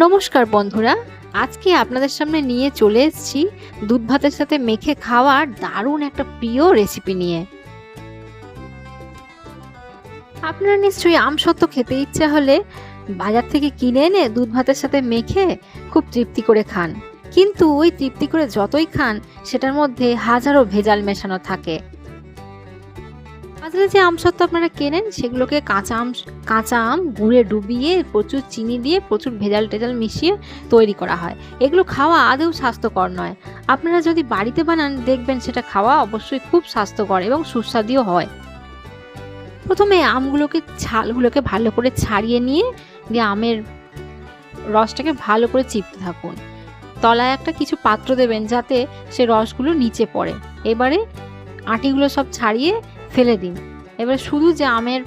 নমস্কার বন্ধুরা, আজকে আপনাদের সামনে নিয়ে চলে এসেছি দুধ ভাতের সাথে মেখে খাওয়ার দারুণ একটা প্রিয় রেসিপি নিয়ে। আপনারা নিশ্চয়ই আমসত্ত্ব খেতে ইচ্ছা হলে বাজার থেকে কিনে এনে দুধ ভাতের সাথে মেখে খুব তৃপ্তি করে খান। কিন্তু ওই তৃপ্তি করে যতই খান, সেটার মধ্যে হাজারো ভেজাল মেশানো থাকে। বাজারে যে আমসত্ত্ব আপনারা কেনেন, সেগুলোকে কাঁচা আম কাঁচা আম গুঁড়ে ডুবিয়ে প্রচুর চিনি দিয়ে প্রচুর ভেজাল টেজাল মিশিয়ে তৈরি করা হয়। এগুলো খাওয়া আদৌ স্বাস্থ্যকর নয়। আপনারা যদি বাড়িতে বানান, দেখবেন সেটা খাওয়া অবশ্যই খুব স্বাস্থ্যকর এবং সুস্বাদুও হয়। প্রথমে আমগুলোকে ছালগুলোকে ভালো করে ছাড়িয়ে নিয়ে দিয়ে আমের রসটাকে ভালো করে চিপতে থাকুন। তলায় একটা কিছু পাত্র দেবেন যাতে সে রসগুলো নিচে পড়ে। এবারে আটিগুলো সব ছাড়িয়ে ফেলে দিন। এবার শুধু যে আমের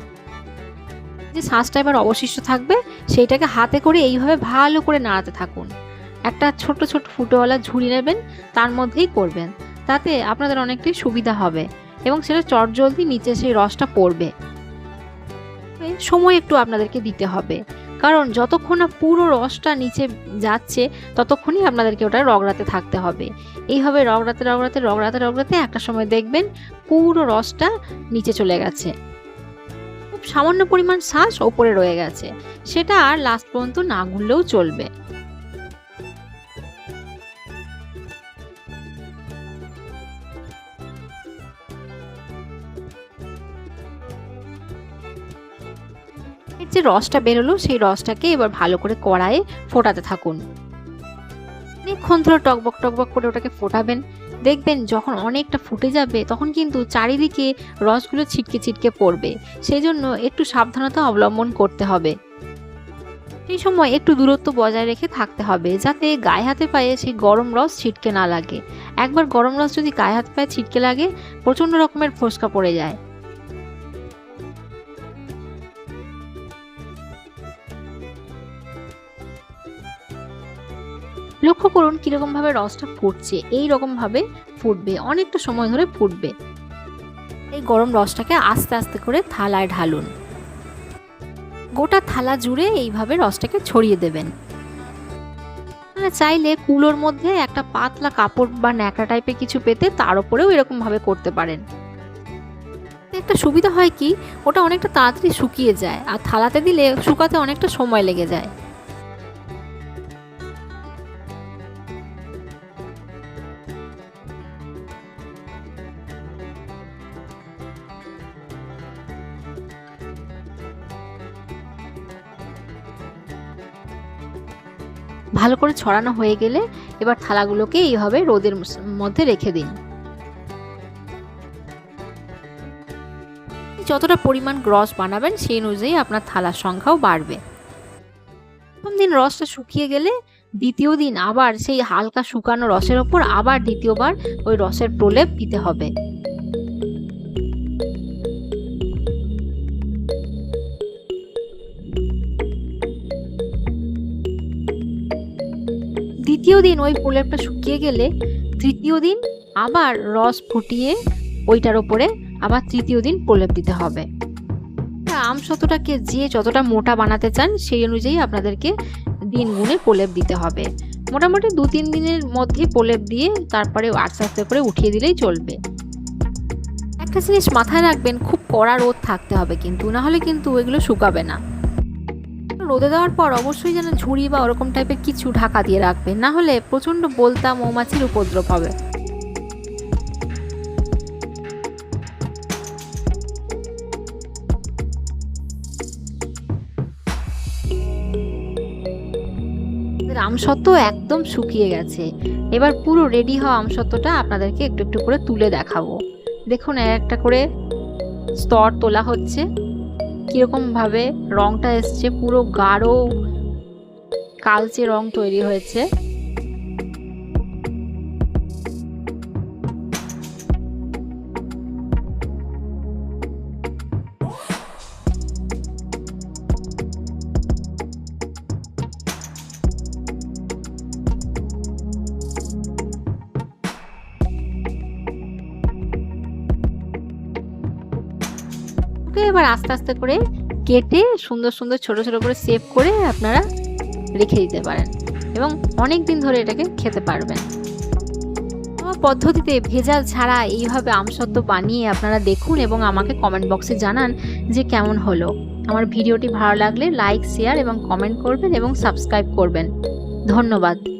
যে শাঁসটা এবার অবশিষ্ট থাকবে, সেইটাকে হাতে করে এইভাবে ভালো করে নাড়াতে থাকুন। একটা ছোট ছোট ফুটোওয়ালা ঝুড়ি নেবেন, তার মধ্যেই করবেন। তাতে আপনাদের অনেকটাই সুবিধা হবে এবং সেটা চটজলদি নিচে সেই রসটা পড়বে। সময় একটু আপনাদেরকে দিতে হবে। কারণ যতক্ষণ না পুরো রসটা নিচে যাচ্ছে, ততক্ষণই আপনাদেরকে ওটা রগড়াতে থাকতে হবে। এইভাবে রগড়াতে রগড়াতে রগড়াতে রগড়াতে একটা সময় দেখবেন পুরো রসটা নিচে চলে গেছে। খুব সামান্য পরিমাণ শ্বাস ওপরে রয়ে গেছে। সেটা আর লাস্ট পর্যন্ত না গুললেও চলবে। এর যে রসটা বেরোলো, সেই রসটাকে এবার ভালো করে কড়াইয়ে ফোটাতে থাকুন। অনেকক্ষণ ধরে টকবক টকবক করে ওটাকে ফোটাবেন। দেখবেন যখন অনেকটা ফুটে যাবে, তখন কিন্তু চারিদিকে রসগুলো ছিটকে ছিটকে পড়বে। সেই জন্য একটু সাবধানতা অবলম্বন করতে হবে। সেই সময় একটু দূরত্ব বজায় রেখে থাকতে হবে, যাতে গায়ে হাতে পায়ে সেই গরম রস ছিটকে না লাগে। একবার গরম রস যদি গায়ে হাতে পায়ে ছিটকে লাগে, প্রচণ্ড রকমের ফোসকা পড়ে যায়। লক্ষ্য করুন কীরকম ভাবে রসটা ফুটছে, এই রকম ভাবে ফুটবে, অনেকটা সময় ধরে ফুটবে। এই গরম রসটাকে আস্তে আস্তে করে থালায় ঢালুন। গোটা থালা জুড়ে এইভাবে রসটাকে ছড়িয়ে দেবেন। আপনারা চাইলে কুলোর মধ্যে একটা পাতলা কাপড় বা ন্যাকড়া টাইপের কিছু পেতে তার উপরেও এরকম ভাবে করতে পারেন। একটা সুবিধা হয় কি, ওটা অনেকটা তাড়াতাড়ি শুকিয়ে যায়, আর থালাতে দিলে শুকাতে অনেকটা সময় লেগে যায়। ভালো করে ছড়ানো হয়ে গেলে এবার থালাগুলোকে এইভাবে রোদের মধ্যে রেখে দিন। যতটা পরিমাণ গ্রস বানাবেন সেই অনুযায়ী আপনার থালার সংখ্যাও বাড়বে। প্রথম দিন রসটা শুকিয়ে গেলে দ্বিতীয় দিন আবার সেই হালকা শুকানো রসের ওপর আবার দ্বিতীয়বার ওই রসের প্রলেপ দিতে হবে। দ্বিতীয় দিন ওই প্রলেপটা শুকিয়ে গেলে তৃতীয় দিন আবার রস ফুটিয়ে ওইটার ওপরে আবার তৃতীয় দিন প্রলেপ দিতে হবে। আম শতটাকে যে যতটা মোটা বানাতে চান সেই অনুযায়ী আপনাদেরকে দিন গুণে প্রলেপ দিতে হবে। মোটামুটি দু তিন দিনের মধ্যে প্রলেপ দিয়ে তারপরে আস্তে আস্তে করে উঠিয়ে দিলেই চলবে। একটা জিনিস মাথায় রাখবেন, খুব কড়া রোদ থাকতে হবে কিন্তু না হলে কিন্তু ওইগুলো শুকাবে না। রোদে দেওয়ার পর অবশ্যই যেন ঝুড়ি বা ওরকম টাইপের কিছু ঢাকা দিয়ে রাখবেন না হলে প্রচণ্ড বলতা মৌমাছির উপদ্রব হবে। আমসত্ত্ব একদম শুকিয়ে গেছে। এবার পুরো রেডি হওয়া আমসত্ত্বটা আপনাদেরকে একটু একটু করে তুলে দেখাবো। দেখুন একটা করে স্তর তোলা হচ্ছে। কীরকমভাবে রঙটা এসছে পুরো গাঢ় কালচে রং তৈরি হয়েছে। এবার আস্তে আস্তে করে কেটে সুন্দর সুন্দর ছোট ছোট করে সেভ করে আপনারা রেখে দিতে পারেন এবং অনেক দিন ধরে এটাকে খেতে পারবেন। আমার পদ্ধতিতে ভেজাল ছাড়া এইভাবে আমসত্ত্ব বানিয়ে আপনারা দেখুন এবং আমাকে কমেন্ট বক্সে জানান যে কেমন হলো। আমার ভিডিওটি ভালো লাগলে লাইক শেয়ার এবং কমেন্ট করবেন এবং সাবস্ক্রাইব করবেন। ধন্যবাদ।